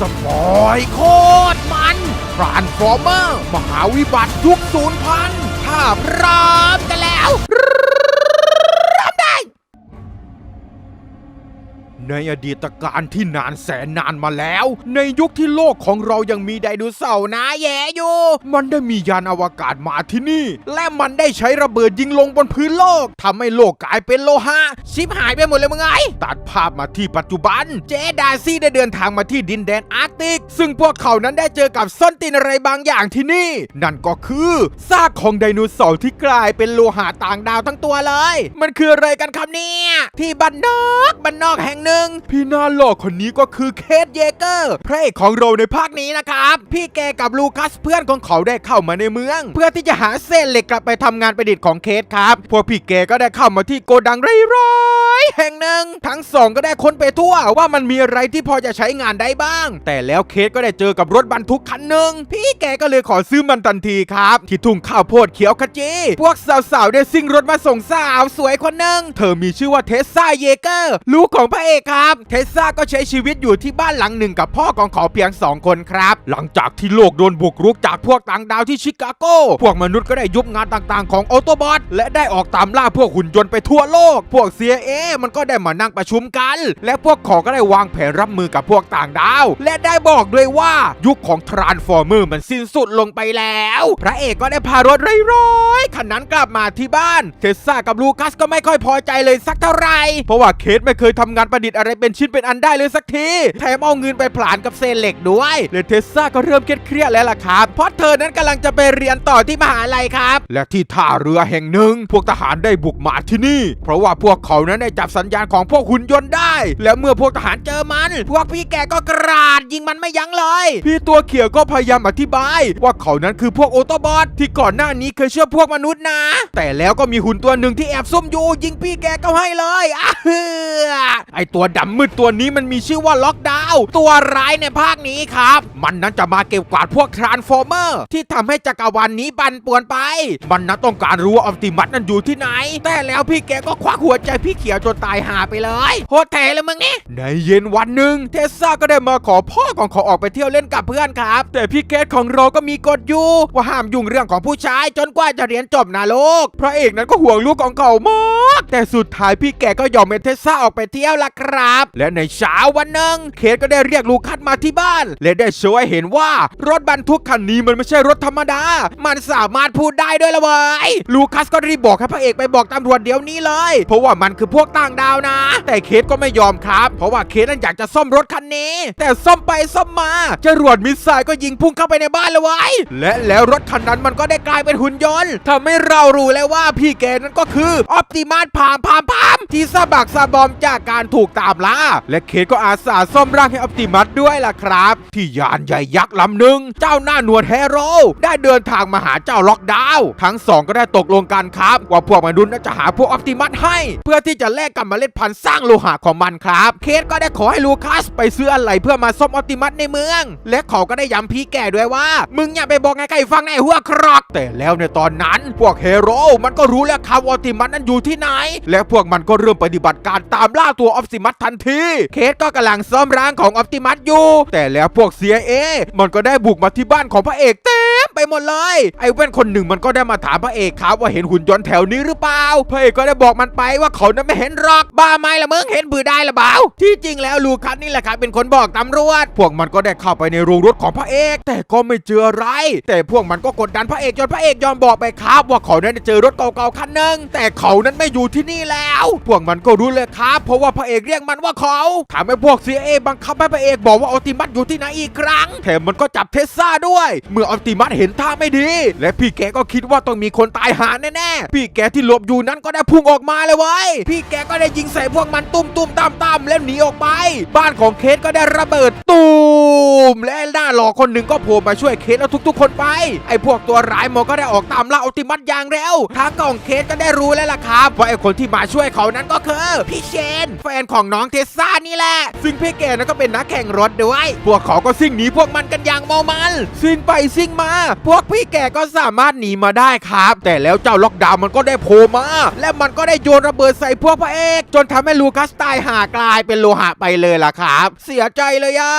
สปอยโคตรมันทรานส์ฟอร์เมอร์ มหาวิบัติยุคศูนย์พันถ้าพร้อมกัน ในอดีตการที่นานแสนนานมาแล้ว ในยุคที่โลกของเรายังมีไดโนเสาร์นะแย่อยู่ มันได้มียานอวกาศมาที่นี่ และมันได้ใช้ระเบิดยิงลงบนพื้นโลกทำให้โลกกลายเป็นโลหะชิบหายไปหมดเลยมึงไง ตัดภาพมาที่ปัจจุบัน เจดาซี่ได้เดินทางมาที่ดินแดนอาร์กติก ซึ่งพวกเขานั้นได้เจอกับส้นตีนอะไรบางอย่างที่นี่ นั่นก็คือซากของไดโนเสาร์ที่กลายเป็นโลหะต่างดาวทั้งตัวเลย มันคืออะไรกันครับเนี่ยที่บ้านนอกบ้านนอกแห่งหนึ่งพี่น่าหล่อคนนี้ก็คือเคทเยเกอร์พระเอกของเราในภาคนี้นะครับ พี่แกกับลูคัสเพื่อนของเขาได้เข้ามาในเมือง เพื่อที่จะหาเส้นเหล็กกลับไปทำงานประดิษฐ์ของเคทครับพวกพี่แกก็ได้เข้ามาที่โกดังร้อยแห่ ทั้งสองก็ได้ค้นไปทั่วว่ามันมีอะไรที่พอจะใช้งานได้บ้าง แต่แล้วเคทก็ได้เจอกับรถบรรทุกคันหนึ่งพี่แกก็เลยขอซื้อมันทันทีครับ ที่ทุ่งข้าวโพดเขียวขจีพวกสาวๆได้ซิ่งรถมาส่งสาวสวยคนหนึ่งเธอมีชื่อว่าเทสซาเยเกอร์ลูกของพระเอกครับ เทสซาก็ใช้ชีวิตอยู่ที่บ้านหลังหนึ่งกับพ่อของเขาเพียงสองคนครับ หลังจากที่โลกโดนบุกรุกจากพวกต่างดาวที่ชิคาโก พวกมนุษย์ก็ได้ยุบงานต่างๆ ของออโตบอทและได้ออกตามล่าพวกหุ่นยนต์ไปทั่วโลก พวก CIA มันก็ได้มานั่งประชุมกัน และพวกเขอก็ได้วางแผนรับมือกับพวกต่างดาว และได้บอกด้วยว่ายุคของทรานส์ฟอร์เมอร์มันสิ้นสุดลงไปแล้ว พระเอกก็ได้พารถร้อยๆคันนั้นกลับมาที่บ้าน เทสซากับลูคัสก็ไม่ค่อยพอใจเลยสักเท่าไหร่เพราะว่าเคสไม่เคยทำงานประดิษฐ์อะไรเป็นชิ้นเป็นอันได้เลยสักทีแถมเอาเงินไปผลานกับเซนเหล็กด้วยเลยเทสซาก็เริ่มเครียดแล้วล่ะครับเพราะเธอนั้นกำลังจะไปเรียนต่อที่มหาลัยครับ และที่ท่าเรือแห่งหนึ่ง พวกทหารได้บุกมาที่นี่ เพราะว่าพวกเขานั้นได้จับสัญญาณของพวกหุ่นยนต์ได้ และเมื่อพวกทหารเจอมัน พวกพี่แกก็กราดยิงมันไม่ยั้งเลย พี่ตัวเขียวก็พยายามอธิบาย ว่าเขานั้นคือพวกโอโตบอทที่ก่อนหน้านี้เคยเชื่อพวกมนุษย์นะ แต่แล้วก็มีหุ่นตัวหนึ่งที่แอบซุ่มอยู่ ยิงพี่แกก็ให้เลยอะเฮือไอตัวดำมืดตัวนี้มันมีชื่อว่าล็อกดาวตัวร้ายในภาคนี้ครับ มันนั้นจะมาเก็บกวาดพวกทรานส์ฟอร์เมอร์ที่ทำให้จักรวาลนนี้บันป่วนไป มันนั้นต้องการรู้ว่าออปติมัสนั้นอยู่ที่ไหน แต่แล้วพี่แกก็ควักหัวใจพี่เขียวจนตายหาไปเลยโคตรเทเลยมึงนี่ในเย็นวันหนึ่งเทสซาก็ได้มาขอพ่อของเขาออกไปเที่ยวเล่นกับเพื่อนครับ แต่พี่แกของเราก็มีกฎอยู่ว่าห้ามยุ่งเรื่องของผู้ชายจนกว่าจะเรียนจบนะลูกพระเอกนั้นก็ห่วงลูกของเขามากแต่สุดท้ายพี่แกก็ยอมให้เทสซาออกไปเที่ยวละครับ และในเช้าวันหนึ่งเคสก็ได้เรียกลูคัสมาที่บ้าน และได้โชว์ให้เห็นว่ารถบรรทุกคันนี้มันไม่ใช่รถธรรมดา มันสามารถพูดได้ด้วยละเว้ยลูคัสก็รีบบอกให้พระเอกไปบอกตำรวจเดี๋ยวนี้เลย เพราะว่ามันคือพวกต่างดาวนะแต่เคสก็ไม่ยอมครับ เพราะว่าเคสนั้นอยากจะซ่อมรถคันนี้ แต่ซ่อมไปซ่อมมาจรวดมิสไซล์ก็ยิงพุ่งเข้าไปในบ้านเลยเว้และแล้วรถคันนั้นมันก็ได้กลายเป็นหุ่นยนต์ทำให้เรารู้แล้วว่าพี่แกนั้นก็คือออปติมัสพามพามพามที่สะบักสะบอมจากการถูกตามล่าและเคสก็อาสาซ่อมร่างให้ออปติมัสด้วยล่ะครับ ที่ยานใหญ่ยักษ์ลำหนึ่งเจ้าหน้าหนวดแฮโร่ได้เดินทางมาหาเจ้าล็อกดาวทั้งสองก็ได้ตกลงกันครับ ว่าพวกมนุษย์น่าจะหาพวกออปติมัสให้ เพื่อที่จะแลกกับเมล็ดพันธุ์สร้างโลหะของมันครับ เคสก็ได้ขอให้ลูคัสไปซื้ออะไรเพื่อมาซ่อมออติมัสในเมือง และเขาก็ได้ย้ำพี่แก่ด้วยว่า มึงอย่าไปบอกไงใครฟังในหัวครอก แต่แล้วในตอนนั้นพวกเฮโร่มันก็รู้แล้วครับว่าออติมัสนั้นอยู่ที่ไหน และพวกมันก็เริ่มปฏิบัติการตามล่าตัวออปติมัสทันที เคสก็กำลังซ่อมร่างของออปติมัสอยู่ แต่แล้วพวก CIA มันก็ได้บุกมาที่บ้านของพระเอกเต็มไปหมดเลย ไอ้เว้นคนหนึ่งมันก็ได้มาถามพระเอกครับว่าเห็นหุ่นยนต์แถวนี้หรือเปล่า พระเอกก็ได้บอกมันไปว่าเขานั้นไม่เห็นหรอกบ้าไหมละมึงเห็นบือได้ละเปล่าที่จริงแล้วลูคัสนี่แหละครับเป็นคนบอกตำรวจ พวกมันก็ได้เข้าไปในโรงรถของพระเอก แต่ก็ไม่เจออะไร แต่พวกมันก็กดดันพระเอกจนพระเอกยอมบอกไปครับ ว่าเขานั้นได้เจอรถเก่าๆคันหนึ่งแต่เขานั้นไม่อยู่ที่นี่แล้ว พวกมันก็รู้เลยครับ เพราะว่าพระเอกเรียกมันว่าเขาทำให้พวก CIA บังคับให้พระเอกบอกว่าออติมัสอยู่ที่ไหนอีกครั้งแถมมันก็จับเทสซาด้วย เมื่อออติมัสเห็นท่าไม่ดี และพี่แกก็คิดว่าต้องมีคนตายหาแน่ๆพี่แกที่หลบอยู่นั้นก็ได้พุ่งออกมาเลยเว้ยพี่แกก็ได้ยิงใส่พวกวกมันตุ้มตุ้มๆตามตามๆแล้วหนีออกไป บ้านของเคสก็ได้ระเบิดตูมและหน้าหลอกคนหนึ่งก็โผล่มาช่วยเคสแล้วทุก ๆ คนไป ไอ้พวกตัวร้ายมันก็ได้ออกตามล่าออติมัสอย่างเร็วทางกองเคสก็ได้รู้แล้วล่ะครับว่าไอ้คนที่มาช่วยเขานั้นก็คือพี่เชน แฟนของน้องเทสซานี่แหละซึ่งพี่แกนั้นก็เป็นนักแข่งรถด้วย พวกเขาก็ซิ่งหนีพวกมันกันอย่างเมามันซิ่งไปซิ่งมา พวกพี่แกก็สามารถหนีมาได้ครับ แต่แล้วเจ้าล็อกดาวน์มันก็ได้โผล่มา และมันก็ได้โยนระเบิดใส่พวกพระระเอก จนทำให้ลูคัสตายหากลายเป็นโลหะไปเลยล่ะครับ เสียใจเลยอะ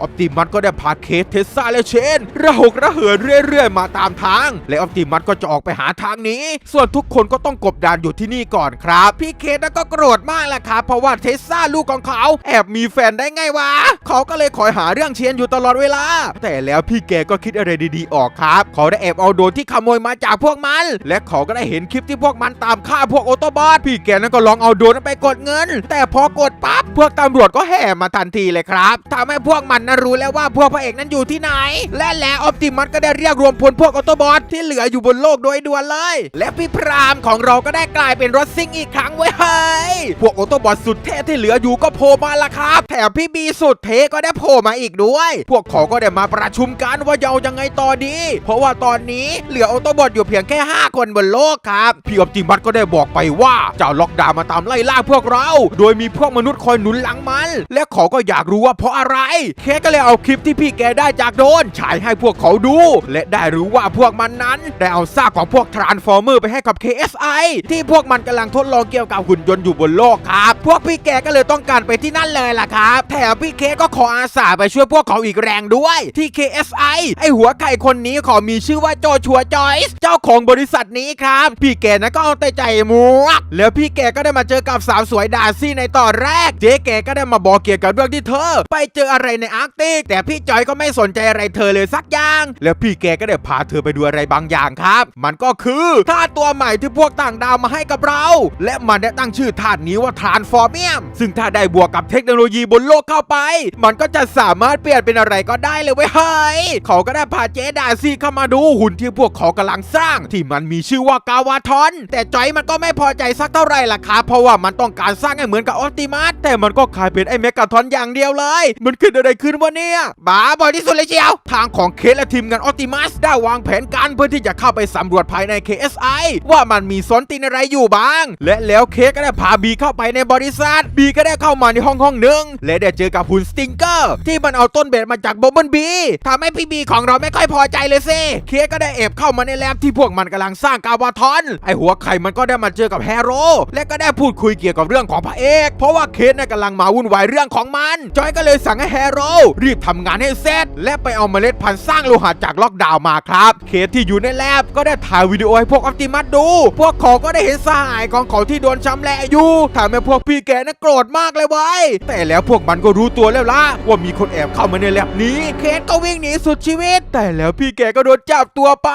ออปติมัสก็ได้พาเคสเทสซาและเชนระหกระเหินเรื่อยๆ มาตามทาง และออปติมัสก็จะออกไปหาทางนี้ ส่วนทุกคนก็ต้องกบดานอยู่ที่นี่ก่อนครับ พี่เคสน่ะก็โกรธมากแหละครับ เพราะว่าเทสซาลูกของเขา แอบมีแฟนได้ไงวะ เขาก็เลยคอยหาเรื่องเชนอยู่ตลอดเวลา แต่แล้วพี่แกก็คิดอะไรดีๆออกครับ เขาได้แอบเอาโดนที่ขโมยมาจากพวกมัน และเขาก็ได้เห็นคลิปที่พวกมันตามฆ่าพวกโอโตบอทพี่แกนั้นก็ลองเอาโดนนั้นไปกดเงิน แต่พอกดปั๊บพวกตำรวจก็แห่มาทันทีเลยครับทำให้พวกมันนั้นรู้แล้วว่าพวกพระเอกนั้นอยู่ที่ไหน และแล้วออปติมัสก็ได้เรียกรวมพลพวกออโตบอทที่เหลืออยู่บนโลกโดยด่วนเลย และพี่พรามของเราก็ได้กลายเป็นรถซิ่งอีกครั้งไว้ยเฮ้ยพวกออโตบอทสุดเท่ที่เหลืออยู่ก็โผล่มาละครับ แถมพี่บีสุดเท่ก็ได้โผล่มาอีกด้วย พวกเขาก็ได้มาประชุมกันว่าจะเอายังไงต่อดี เพราะว่าตอนนี้เหลือออโตบอทอยู่เพียงแค่ 5 คนบนโลกครับพี่ออปติมัสก็ได้บอกไปว่าจ้าล็อกดาวมาตามไล่ล่าพวกเรา โดยมีพวกมนุษย์คอยหนุนหลังมัน และเขาก็อยากรู้ว่าเพราะอะไรเคสก็เลยเอาคลิปที่พี่แกได้จากโดนฉายให้พวกเขาดู และได้รู้ว่าพวกมันนั้นได้เอาซากของพวกทรานฟอร์เมอร์ไปให้กับ KSI ที่พวกมันกำลังทดลองเกี่ยวกับหุ่นยนต์อยู่บนโลกครับ พวกพี่แกก็เลยต้องการไปที่นั่นเลยล่ะครับ แถมพี่เคก็ขออาสาไปช่วยพวกเขาอีกแรงด้วยที่ KSI ไอหัวไข่คนนี้ขอมีชื่อว่าโจชัวจอยส์เจ้าของบริษัทนี้ครับ พี่แกนั้นก็เอาแต่ใจมวกแล้วพี่แกก็ได้มาเจอกับสาวสวยดาซี่ในตอนแรก เจ๊แกก็ได้มาบอกเกี่ยวกับเรื่องที่เธอ ไปเจออะไรในอาร์กติก แต่พี่จอยก็ไม่สนใจอะไรเธอเลยสักอย่าง แล้วพี่แกก็ได้พาเธอไปดูอะไรบางอย่างครับ มันก็คือธาตุตัวใหม่ที่พวกต่างดาวมาให้กับเรา และมันได้ตั้งชื่อธาตุนี้ว่าทรานฟอร์เมียมซึ่งถ้าได้บวกกับเทคโนโลยีบนโลกเข้าไป มันก็จะสามารถเปลี่ยนเป็นอะไรก็ได้เลยเว้ยเฮ้ยเขาก็ได้พาเจ๊ดาซี่เข้ามาดูหุ่นที่พวกเขากำลังสร้าง ที่มันมีชื่อว่ากาวาทอน แต่จอยมันก็ไม่พอใจสักเท่าไหร่ล่ะครับเพราะว่ามันต้องการสร้างให้เหมือนกับออปติมัสแต่มันก็กลายเป็นไอ้เมกาทอนอย่างเดียวเลย มันขึ้นอะไรขึ้นวะเนี่ยบ้าบอยที่สุดเลยเชียว ทางของเคสและทีมงานออปติมัสได้วางแผนการเพื่อที่จะเข้าไปสำรวจภายใน KSI ว่ามันมีสนตินอะไรอยู่บ้าง และแล้วเคสก็ได้พาบีเข้าไปในบริษัทบีก็ได้เข้ามาในห้องห้องหนึ่งและได้เจอกับหุ่นสติงเกอร์ที่มันเอาต้นเบสมาจากบอมเบิลบีทำให้พี่บีของเราไม่ค่อยพอใจเลยสิเคสก็ได้แอบเข้ามาในแลบที่พวกมันกำลังสร้างกาวาทอนไอหัวไข่มันก็ได้มาเจอกับแฮโร่และก็ได้พูดคุยเกี่ยวกับเรื่องของพระเอก เพราะว่าเคสน่ะกำลังมาวุ่นวายเรื่องของมัน จอยก็เลยสั่งให้แฮร์โร่รีบทำงานให้เสร็จ และไปเอาเมล็ดพันธุ์สร้างโลหะจากล็อกดาวน์มาครับ เคสที่อยู่ในแลบก็ได้ถ่ายวิดีโอให้พวกออปติมัสดู พวกเขาก็ได้เห็นสหายของเขาที่โดนช้ำแหละอยู่ทำให้พวกพี่แกน่ะโกรธมากเลยเว้แต่แล้วพวกมันก็รู้ตัวแล้วล่ะว่ามีคนแอบเข้ามาในแลบนี้ เคสก็วิ่งหนีสุดชีวิต แต่แล้วพี่แกก็โดนจับตัวไป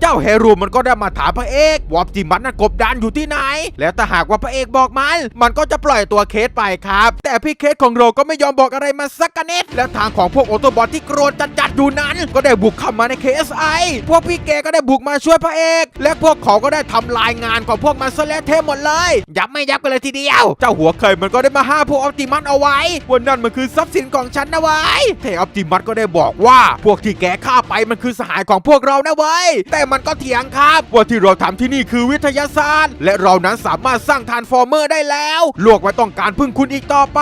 เจ้าแฮร์โรูมันก็ได้มาถามพระเอกว่าออปติมัสน่ะกบดานอยู่ที่ไหน แล้วถ้าหากว่าพระเอกบอกมันมันก็จะปล่อยตัวเคสไปครับ แต่พี่เคสของเราก็ไม่ยอมบอกอะไรมาสักกะนิดและทางของพวกออโตบอทที่โกรธจัดๆอยู่นั้น ก็ได้บุกเข้ามาใน KSI พวกพี่แกก็ได้บุกมาช่วยพระเอก และพวกเขาก็ได้ทำลายงานของพวกมันซะแล้วเทหมดเลย ยับไม่ยับกันเลยทีเดียว เจ้าหัวไข่มันก็ได้มาห้าพวกออปติมัสเอาไว้ว่านั่นมันคือทรัพย์สินของฉันนะไว้ยแต่ออปติมัสก็ได้บอกว่าพวกที่แกฆ่าไปมันคือสหายของพวกเรานะเว้ยแต่มันก็เถียงครับว่าที่เราทำที่นี่คือวิทยาศาสตร์ และเรานั้นสามารถสร้างทานฟอร์เมอร์ได้แล้วโลกไม่ต้องการพึ่งคุณอีกต่อไป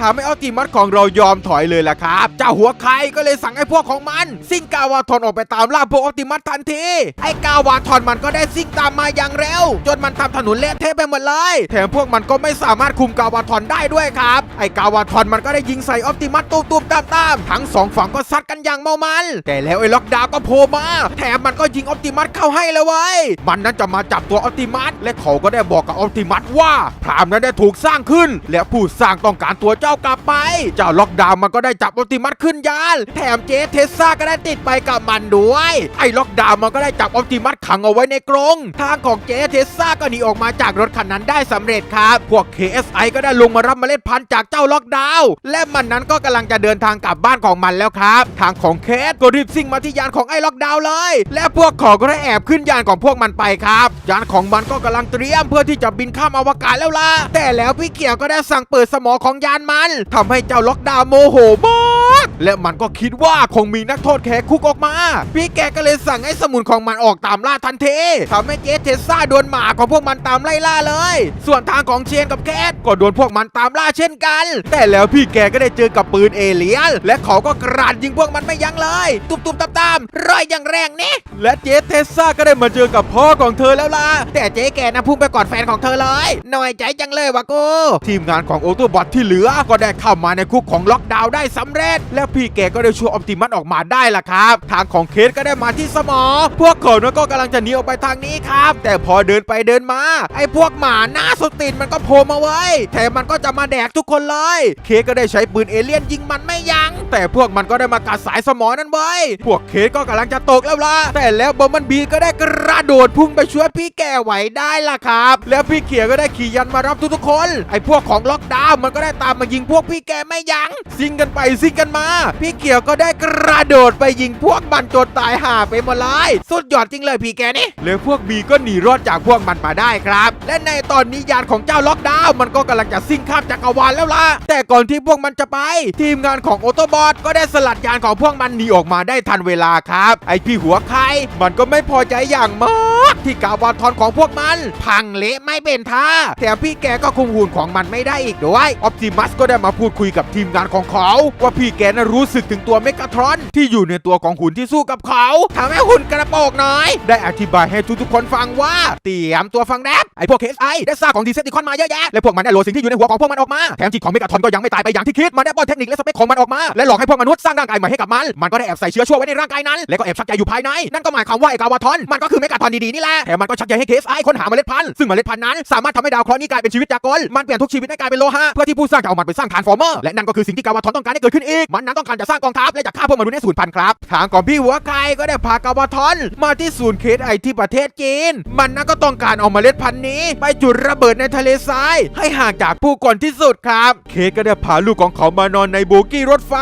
ทำให้ออปติมัสของเรายอมถอยเลยล่ะครับ เจ้าหัวไข่ก็เลยสั่งให้พวกของมัน ซิ่งกาวาทอนออกไปตามล่าพวกออปติมัสทันทีไอ้กาวาทอนมันก็ได้ซิ่งตามมาอย่างเร็ว จนมันทำถนนเละเทะไปหมดเลยแถมพวกมันก็ไม่สามารถคุมกาวาทอนได้ด้วยครับไอ้กาวาทอนมันก็ได้ยิงใส่ออปติมัสตูมๆตามๆทั้งสองฝั่งก็ซัดกันอย่างเมามัน แต่แล้วไอ้ล็อกดาวก็โผล่มา แถมมันก็ยิงออปติมัสเข้าให้เลยเว้ยมันนั้นจะมาจับตัวออปติมัสและเขาก็ได้บอกกับออติมัสว่าพรามนั้นได้ถูกสร้างขึ้น และผู้สร้างต้องการตัวเจ้ากลับไป เจ้าล็อกดาวน์มันก็ได้จับออปติมัสขึ้นยาน แถมเจสเทสซาก็ได้ติดไปกับมันด้วย ไอ้ล็อกดาวน์มันก็ได้จับออปติมัสขังเอาไว้ในกรงทางของเจสเทสซาก็หนีออกมาจากรถคันนั้นได้สำเร็จครับพวก KSI ก็ได้ลงมารับเมล็ดพันธุ์จากเจ้าล็อกดาวน์และมันนั้นก็กำลังจะเดินทางกลับบ้านของมันแล้วครับ ทางของเคสก็รีบซิ่งมาที่ยานของไอ้ล็อกดาวน์เลย และพวกขาก็ได้แอบขึ้นยานของพวกมันไปครับ ยานของมันก็กำลังเตรียมเพื่อที่จะบินข้ามอวกาศแล้วล่ะแต่แล้วพี่เกียวก็ได้สั่งเปิดสมองของยานมันทำให้เจ้าล็อกดาวโมโหมาก กและมันก็คิดว่าคงมีนักโทษแหกคุกออกมา พี่แกก็เลยสั่งให้สมุนของมันออกตามล่าทันทีทำให้เจสเทสซ่าโดนหมาของพวกมันตามไล่ล่าเลย ส่วนทางของเชนกับแคทก็โดนพวกมันตามล่าเช่นกัน แต่แล้วพี่แกก็ได้เจอกับปืนเอเลียนและเขาก็กราดยิงพวกมันไม่ยั้งเลย ตุบๆตามๆรอยอย่างแรงนี่และเจสเทสซ่าก็ได้มาเจอกับพ่อของเธอแล้วล่ะแต่เจ๊แกนะพุ่งไปกอดแฟนของเธอเลยหน่อยใจจังเลยวะกูทีมงานของโอโตบอทที่เหลือก็ได้เข้ามาในคุกของล็อกดาวน์ได้สำเร็จและพี่แกก็ได้ช่วยออปติมัสออกมาได้ล่ะครับ ทางของเคสก็ได้มาที่สมอ พวกเขานก็กำลังจะหนีออกไปทางนี้ครับ แต่พอเดินไปเดินมา ไอ้พวกหมาหน้าสตินมันก็โผล่มาไว้ยแถมมันก็จะมาแดกทุกคนเลย เคสก็ได้ใช้ปืนเอเลี่ยนยิงมันไม่ยัง้งแต่พวกมันก็ได้มากัดสายสมอนั้นไว้พวกเคสก็กำลังจะตกแล้วล่ะแต่แล้วบอมบันบีก็ได้กระโดดพุ่งไปช่วยพี่แกไว้ได้ล่ะครับ แล้วพี่เขียก็ได้ขี่ยันมารับทุกๆคน ไอ้พวกของล็อกดาวน์มันก็ได้ตามมายิงพวกพี่แกไม่ยัง้งซิงกันไปซิงกันมา พี่เขียวก็ได้กระโดดไปยิงพวกมันจนตายห่าไปหมดเลยสุดยอดจริงเลยพี่แกนี่แล้วพวกบีก็หนีรอดจากพวกมันมาได้ครับ และในตอนนี้ยานของเจ้าล็อกดาวน์มันก็กำลังจะซิ่งข้ามจักรวาลแล้วล่ะแต่ก่อนที่พวกมันจะไป ทีมงานของโอโตบอทก็ได้สลัดยานของพวกมันหนีออกมาได้ทันเวลาครับ ไอพี่หัวไข่มันก็ไม่พอใจอย่างมากที่กาวาทอนของพวกมัน พังเละไม่เป็นท่าแถมพี่แกก็คุมหุ่นของมันไม่ได้อีกด้วยออ t ติมัสก็ได้มาพูดคุยกับทีมงานของเขา ว่าพี่แกน่ะรู้สึกถึงตัวเมกาทรอน ที่อยู่ในตัวของหุ่นที่สู้กับเขาทำให้หุ่นกระโปงน้อย ได้อธิบายให้ทุกๆคนฟังว่า เตรียมตัวฟังแรปไอพวกเคสไอได้ซากของดีเซติคอนมาเยอะแยะและพวกมันได้โหลดสิ่งที่อยู่ในหัวของพวกมันออกมาแถมจิตของเมกาทรอนก็ยังไม่ตายไปอย่างที่คิดมันได้ป้อนเทคนิคและสเปคของมันออกมา และหลอกให้พวกมนุษย์สร้างร่างกายใหม่ให้กับมันมันก็ได้แอบใส่เชื้อชั่วไว้ในร่างกายนั้นและก็แอบชักใยอยู่ภายในนั่นก็หมายความว่าไอกาวาทอนมันก็คือเมกาทรอนดีๆนี่แหละแถมมันก็ชักใยให้เคสไอค้นหาเมล็ดพันธุ์ซึ่งเมล็ดพันธุ์นั้นสามารถทำให้ดาวเคราะห์นี้กลายเป็นชีวิตจากกลมันเปลี่ยนทุกชีวิตให้กลายเป็นโลหะเพื่อที่ผู้สร้างจะเอามันไปสร้างทรานส์ฟอร์เมอร์และนั่นก็คือสิ่งที่กาวาทอนต้องการให้เกิดขึ้นอีกมันนั้นต้องการจะสร้างกองทัพและจะฆ่าพวกมนุษย์ให้สูญพันธุ์ครับ ทางของพี่หัวไก่ก็ได้พากาวาทอน มาที่ศูนย์เคสไอที่ประเทศจีน มันนั้นก็ต้องการเอาเมล็ดพันธุ์นี้ ไปจุดระเบิดในทะเลทราย ให้ห่างจากผู้คนที่สุดครับ เคสก็ได้พาลูกของเขามานอนในโบกี้รถไฟ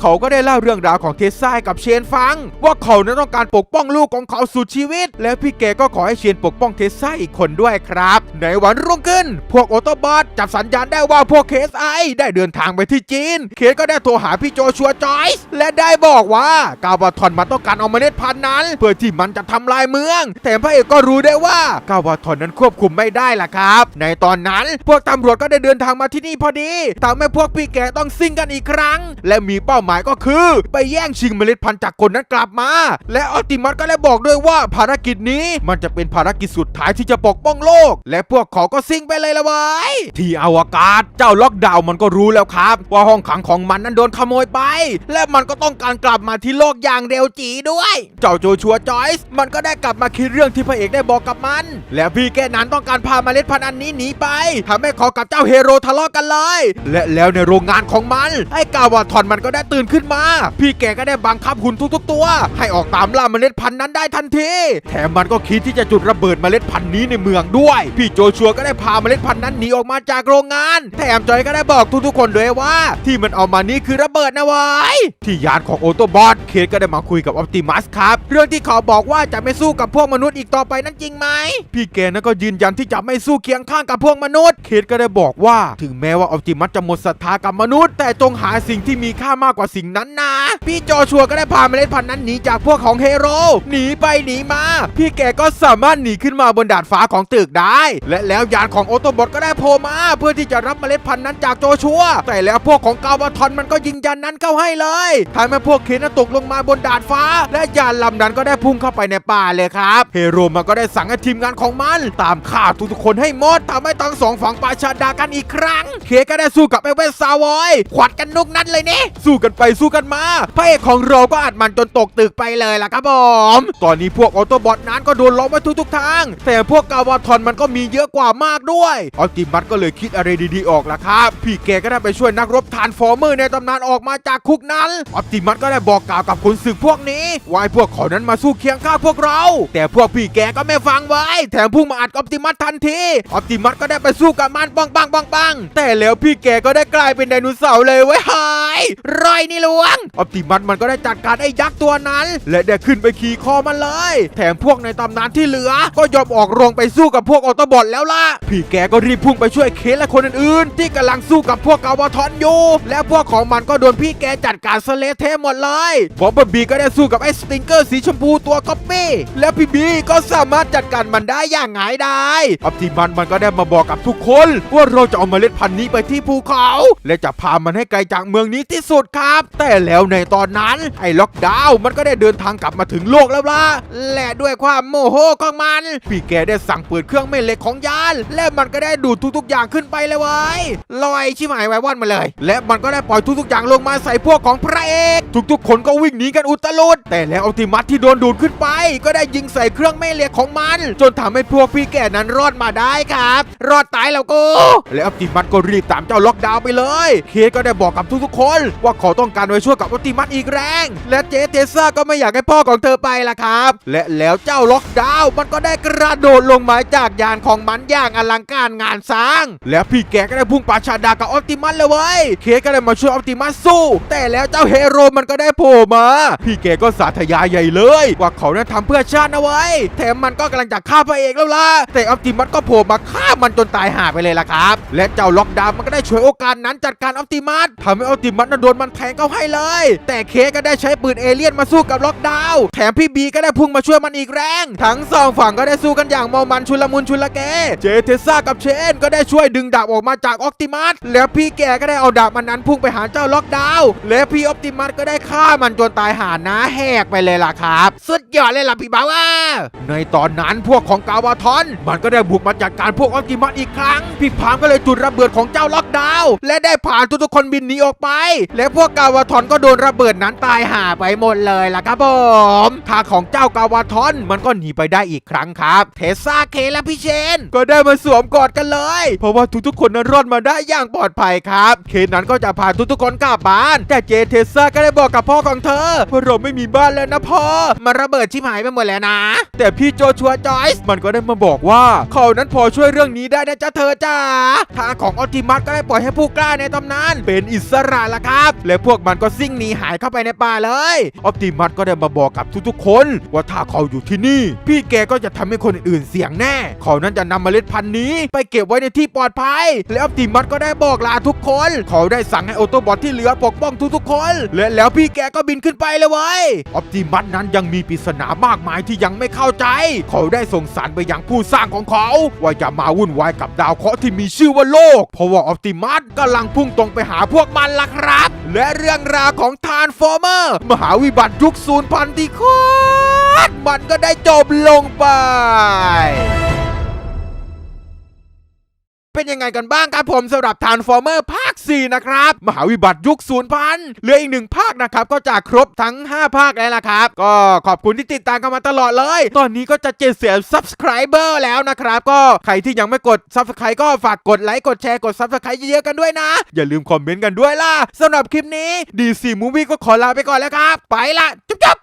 เขาก็ได้เล่าเรื่องราวของเทสซ่ากับเชนฟัง ว่าเขานั้นต้องการปกป้องลูกของเขาสุดชีวิต และพี่แกก็ขอให้เชนปกป้องเทสซ่าอีกคนด้วยครับ ในวันรุ่งขึ้น พวกออโตบอทจับสัญญาณได้ว่าพวกเคสไอได้เดินทางไปที่จีน เคสก็ได้โทรหาพี่โจชัวจอยส์และได้บอกว่ากาวาทอนมันต้องการเอาเมล็ดพันธุ์นั้น เพื่อที่มันจะทำลายเมือง แต่พระเอกก็รู้ได้ว่ากาวาทอนนั้นควบคุมไม่ได้ล่ะครับ ในตอนนั้นพวกตำรวจก็ได้เดินทางมาที่นี่พอดีทำให้พวกพี่แกต้องซิ่งกันอีกครั้ง และมีเป้าหมายก็คือ ไปแย่งชิงเมล็ดพันธุ์จากคนนั้นกลับมา และออติมัสก็ได้บอกด้วยว่าภารกิจนี้มันจะเป็นภารกิจสุดท้ายที่จะปกป้องโลก และพวกเขาก็ซิ่งไปเลยละเว้ยที่อวกาศเจ้าล็อกดาวน์มันก็รู้แล้วครับ ว่าห้องขังของมันนั้นโดนขโมยไป และมันก็ต้องการกลับมาที่โลกอย่างเร็วจีด้วย เจ้าโจชัวจอยส์มันก็ได้กลับมาคิดเรื่องที่พระเอกได้บอกกับมัน และพี่แกนั้นต้องการพาเมล็ดพันธุ์อันนี้หนีไปทำให้เขากับเจ้าเฮโร่ทะเลาะกันเลย และแล้วในโรงงานของมัน ไอ้กาวาทอนมันก็ได้ตื่นขึ้นมา พี่แกก็ได้บังคับหุ่นทุก ๆ ตัว ให้ออกตามล่าเมล็ดพันธุ์นั้นได้ทันที แถมมันก็คิดที่จะจุดระเบิดเมล็ดพันธุ์นี้ในเมืองด้วย พี่โจชัวก็ได้พาเมล็ดพันธุ์นั้นหนีออกมาจากโรงงาน แถมจอยก็ได้บอกทุกๆ คนด้วยว่า ที่มันเอามานี้คือระเบิดนะเว้ยที่ยานของโอโตบอทเคสก็ได้มาคุยกับออปติมัสครับ เรื่องที่เขาบอกว่าจะไม่สู้กับพวกมนุษย์อีกต่อไปนั้นจริงไหม พี่แกนั้นก็ยืนยันที่จะไม่สู้เคียงข้างกับพวกมนุษย์ เคสก็ได้บอกว่า ถึงแม้ว่าออปติมัสจะหมดศรัทธากับมนุษย์ แต่จงหาสิ่งที่มีค่ามากกว่าสิ่งนั้นนะ พี่จอชัวก็ได้พาเมล็ดพันธุ์นั้นหนีจากพวกของเฮโร่หนีไปหนีมา พี่แกก็สามารถหนีขึ้นมาบนดาดฟ้าของตึกได้ และแล้วยานของโอโตบอทก็ได้โผล่มา เพื่อที่จะรับเมล็ดพันธุ์นั้นจากโจชัว แต่แล้วพวกของกาวาทอนมันก็ยิงยานนั้นเข้าให้เลยทำให้พวกเคนนั้นตกลงมาบนดาดฟ้า และยานลำนั้นก็ได้พุ่งเข้าไปในป่าเลยครับ เฮโรมันก็ได้สั่งให้ทีมงานของมัน ตามฆ่าทุกๆคนให้หมดทำให้ทั้งสองฝั่งปาชาดากันอีกครั้ง เคก็ได้สู้กับเอเวนซาวอยขวัดกันนุกนัดเลยเนี่สู้กันไปสู้กันมาพระเอกของเราก็อัดมันจนตกตึกไปเลยล่ะครับผมตอนนี้พวกออโตบอทนั้นก็โดนล้อมไว้ทุกๆทาง แต่พวกกาวาทอนมันก็มีเยอะกว่ามากด้วยออติมัสก็เลยคิดอะไรดีๆออกล่ะครับพี่แกก็ได้ไปช่วยนักรบทานฟอร์เมอร์ในตำนานออกมาจากคุกนั้น ออติมัสก็ได้บอกกล่าวกับขุนศึกพวกนี้ว่าให้พวกเขานั้นมาสู้เคียงข้างพวกเรา แต่พวกพี่แกก็ไม่ฟังไว้ แถมพุ่งมาอัดออปติมัสทันที ออปติมัสก็ได้ไปสู้กับมันปังปังปังปังแต่แล้วพี่แกก็ได้กลายเป็นไดโนเสาร์เลยเว้ยหายรอยนี่หลวง ออปติมัสมันก็ได้จัดการไอ้ยักษ์ตัวนั้น และได้ขึ้นไปขี่คอมันเลย แถมพวกในตำนานที่เหลือ ก็ยอมออกโรงไปสู้กับพวกออโตบอทแล้วล่ะ พี่แกก็รีบพุ่งไปช่วยเคสและคนอื่นๆ ที่กำลังสู้กับพวกกาวทอนอยู่ และพวกของมันก็โดนพี่แกจัดการสเลเทหมดเลยบอบบบีก็ได้สู้กับไอ้สติงเกอร์สีชมพูตัวก๊อปปี้และพี่บีก็สามารถจัดการมันได้อย่างง่ายดายออปติมันมันก็ได้มาบอกกับทุกคนว่าเราจะเอาเมล็ดพันธุ์นี้ไปที่ภูเขา และจะพามันให้ไกลจากเมืองนี้ที่สุดครับ แต่แล้วในตอนนั้นไอ้ล็อกดาวน์มันก็ได้เดินทางกลับมาถึงโลกแล้วล่ะและด้วยความโมโหของมัน พี่แกได้สั่งเปิดเครื่องแม่เหล็กของยาน และมันก็ได้ดูดทุกๆอย่างขึ้นไปเลยเว้ยลอยชิบหายไว้วันมาเลย และมันก็ได้ปล่อยทุกๆอย่างลงมาใส่พวกของพระเอก ทุกๆ คนก็วิ่งหนีกันอุตลุดแต่แล้วอัลติมัตที่โดนดูดขึ้นไป ก็ได้ยิงใส่เครื่องแม่เหล็กของมัน จนทำให้พวกพี่แก่นั้นรอดมาได้ครับ รอดตายแล้วก็ และอัลติมัตก็รีบตามเจ้าล็อกดาวน์ไปเลย เคสก็ได้บอกกับทุกๆ คน ว่าขาต้องการไปช่วยกับอัลติมัตอีกแรง และเจเทซ่าก็ไม่อยากให้พ่อของเธอไปละครับ และแล้วเจ้าล็อกดาวน์มันก็ได้กระโดดลงมาจากยานของมันอย่างอลังการงานสร้าง แล้วพี่แกก็ได้พุ่งปาชาดากับออปติมัสเลยเว้ยเคสก็ได้มาช่วยออปติมัตสสู้ แต่แล้วเจ้าเฮโร่มันก็ได้โผล่มา พี่แกก็สาธยายใหญ่เลย ว่าเขาเนั้นทำเพื่อชาตินะเว้ยแถมมันก็กำลังจะฆ่าพระเอกแล้วล่ะ แต่ออปติมัสก็โผล่มาฆ่ามันจนตายห่าไปเลยล่ะครับ และเจ้าล็อกดาวน์มันก็ได้ฉวยโอกาสนั้นจัดการออปติมัสทำให้ออปติมัสนั้นโดนมันแทงเข้าให้เลย แต่เคสก็ได้ใช้ปืนเอเลี่ยนมาสู้กับล็อกดาวน์แถมพี่บีก็ได้พุ่งมาช่วยมันอีกแรง ทั้งสองฝั่งก็ได้สู้กันอย่างเมามันชุลมุนชุลเกเจเทซ่ากับเชนก็ได้ช่วยดึงดาบออกมาจากออปติมัสแล้วพี่แกก็ได้เอาดาบมันนั้นพุ่งไปหาเจ้าล็อกดาวน์และพี่ออปติมัสก็ได้ฆ่ามันจนตายหาหน้าแหกไปเลยล่ะครับ สุดยอดเลยล่ะพี่บ่าวาในตอนนั้นพวกของกาวาทอนมันก็ได้บุกมาจัดการพวกออปติมัสอีกครั้ง พี่พามก็เลยจุดระเบิดของเจ้าล็อกดาวน์และได้ผ่านทุกๆคนบินหนีออกไป และพวกกาวาทอนก็โดนระเบิดนั้นตายห่าไปหมดเลยล่ะครับผมทางของเจ้ากาวาทอนมันก็หนีไปได้อีกครั้งครับ เทซ่าเคและพี่เชน ก็ได้มาสวมกอดกันเลย เพราะว่าทุกๆคนนั้นรอดมาได้อย่างปลอดภัยครับ เคนั้นก็จะพาทุกๆคนกลับบ้านแต่เจเทซ่าก็ได้บอกกับพ่อของเธอว่าเราไม่มีบ้านแล้วนะพ่อมันระเบิดชิบหายไปหมดแล้วนะ แต่พี่โจชัวจอยส์มันก็ได้มาบอกว่า เขานั้นพอช่วยเรื่องนี้ได้นะจ๊ะเธอจ้าทางของออติมัสก็ได้ปล่อยให้ผู้กล้าในตำนาน เป็นอิสระละครับ และพวกมันก็ซิ่งหนีหายเข้าไปในป่าเลยออติมัสก็ได้มาบอกกับทุกๆ คน ว่าถ้าเขาอยู่ที่นี่ พี่แกก็จะทำให้คนอื่นเสี่ยงแน่ เขานั้นจะนำเมล็ดพันธุ์นี้ ไปเก็บไว้ในที่ปลอดภัย และออติมัสก็ได้บอกลาทุกคน เขาได้สั่งให้ออโตบอทที่เหลือปกป้องทุกๆคน และแล้วพี่แกก็บินขึ้นไปเลยเว้ยออปติมัสนั้นยังมีปริศนามากมายที่ยังไม่เข้าใจ เขาได้ส่งสารไปยังผู้สร้างของเขา ว่าอย่ามาวุ่นวายกับดาวเคราะห์ที่มีชื่อว่าโลก เพราะว่าออปติมัสกำลังพุ่งตรงไปหาพวกมันล่ะครับ และเรื่องราวของทานฟอร์เมอร์มหาวิบัติยุคศูนย์พันที่โคตรมันก็ได้จบลงไป เป็นยังไงกันบ้างครับผมสำหรับ Transformer ภาค 4 นะครับ มหาวิบัติยุคศูนย์พันเหลืออีกหนึ่งภาคนะครับ ก็จะครบทั้ง 5 ภาคแล้วล่ะครับ ก็ขอบคุณที่ติดตามกันมาตลอดเลย ตอนนี้ก็จะเจ็ดแสน subscriber แล้วนะครับ ก็ใครที่ยังไม่กด subscribe ก็ฝากกดไลค์กดแชร์กด subscribe เยอะๆกันด้วยนะ อย่าลืมคอมเมนต์กันด้วยล่ะสำหรับคลิปนี้ DC Movie ก็ขอลาไปก่อนแล้วครับ ไปละจุ๊บ